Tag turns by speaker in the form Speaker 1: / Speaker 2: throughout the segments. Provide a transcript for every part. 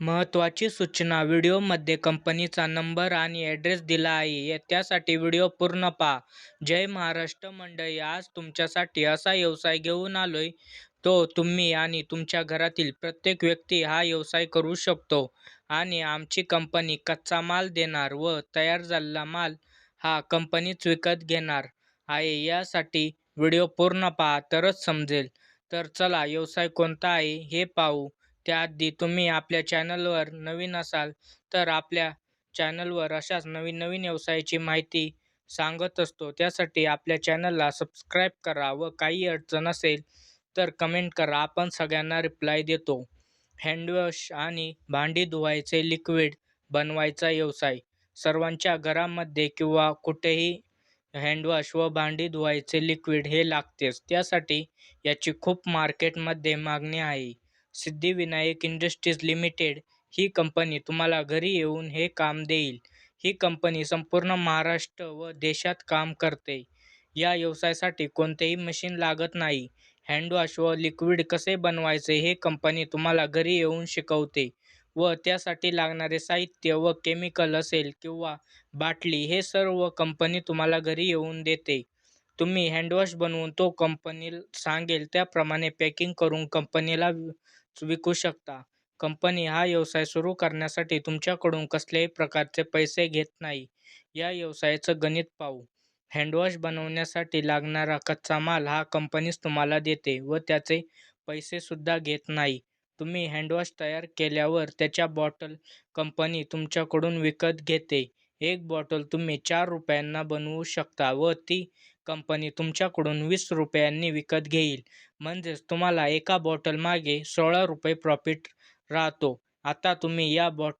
Speaker 1: महत्त्वाची सूचना व्हिडिओमध्ये कंपनीचा नंबर आणि ॲड्रेस दिला आहे त्यासाठी व्हिडिओ पूर्ण पहा. जय महाराष्ट्र मंडळी, आज तुमच्यासाठी असा व्यवसाय घेऊन आलोय तो तुम्ही आणि तुमच्या घरातील प्रत्येक व्यक्ती हा व्यवसाय करू शकतो आणि आमची कंपनी कच्चा माल देणार व तयार झालेला माल हा कंपनीच विकत घेणार आहे. यासाठी व्हिडिओ पूर्ण पहा तरच समजेल. तर चला व्यवसाय कोणता आहे हे पाहू. त्याआधी तुम्ही आपल्या चॅनलवर नवीन असाल तर आपल्या चॅनलवर अशाच नवीन नवीन व्यवसायाची माहिती सांगत असतो त्यासाठी आपल्या चॅनलला सबस्क्राईब करा व काही अडचण असेल तर कमेंट करा आपण सगळ्यांना रिप्लाय देतो. हँडवॉश आणि भांडी धुवायचे लिक्विड बनवायचा व्यवसाय सर्वांच्या घरामध्ये किंवा कुठेही हँडवॉश व भांडी धुवायचे लिक्विड हे लागतेच. त्यासाठी याची खूप मार्केटमध्ये मागणी आहे. सिद्धिविनायक इंडस्ट्रीज लिमिटेड ही कंपनी तुम्हाला घरी येऊन हे काम देईल. ही कंपनी संपूर्ण महाराष्ट्र व देशात काम करते. या व्यवसायासाठी कोणतेही मशीन लागत नाही. हँडवॉश व लिक्विड कसे बनवायचे हे कंपनी तुम्हाला घरी येऊन शिकवते व त्यासाठी लागणारे साहित्य व केमिकल असेल किंवा बाटली हे सर्व कंपनी तुम्हाला घरी येऊन देते. तुम्ही हँडवॉश बनवून तो कंपनी सांगेल त्याप्रमाणे पॅकिंग करून कंपनीला विकू शकता. कंपनी हा व्यवसाय सुरू करण्यासाठी तुमच्याकडून कसल्याही प्रकारचे पैसे घेत नाही. या व्यवसायाचं गणित पाहू. हँडवॉश बनवण्यासाठी लागणारा कच्चा माल हा कंपनीच तुम्हाला देते व त्याचे पैसेसुद्धा घेत नाही. तुम्ही हँडवॉश तयार केल्यावर त्याच्या बॉटल कंपनी तुमच्याकडून विकत घेते. एक बॉटल तुम्ही चार रुपयांना बनवू शकता व ती कंपनी तुमच्याकडून वीस रुपयांनी विकत घेईल. म्हणजेच तुम्हाला एका बॉटलमागे सोळा रुपये प्रॉफिट राहतो. आता तुम्ही या बॉट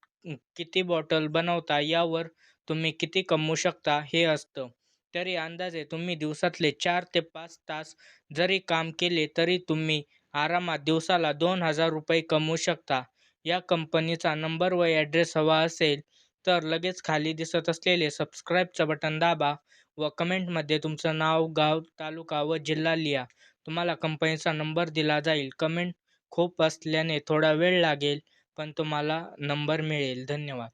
Speaker 1: किती बॉटल बनवता यावर तुम्ही किती कमवू शकता हे असतं. तरी अंदाजे तुम्ही दिवसातले चार ते पाच तास जरी काम केले तरी तुम्ही आरामात दिवसाला दोन हजार रुपये कमवू शकता. या कंपनीचा नंबर व ॲड्रेस हवा असेल तर लगेच खाली दिसत असलेले सबस्क्राईबचं बटन दाबा व कमेंटमध्ये तुमचं नाव, गाव, तालुका व जिल्हा लिहा. तुम्हाला कंपनीचा नंबर दिला जाईल. कमेंट खूप असल्याने थोडा वेळ लागेल पण तुम्हाला नंबर मिळेल. धन्यवाद.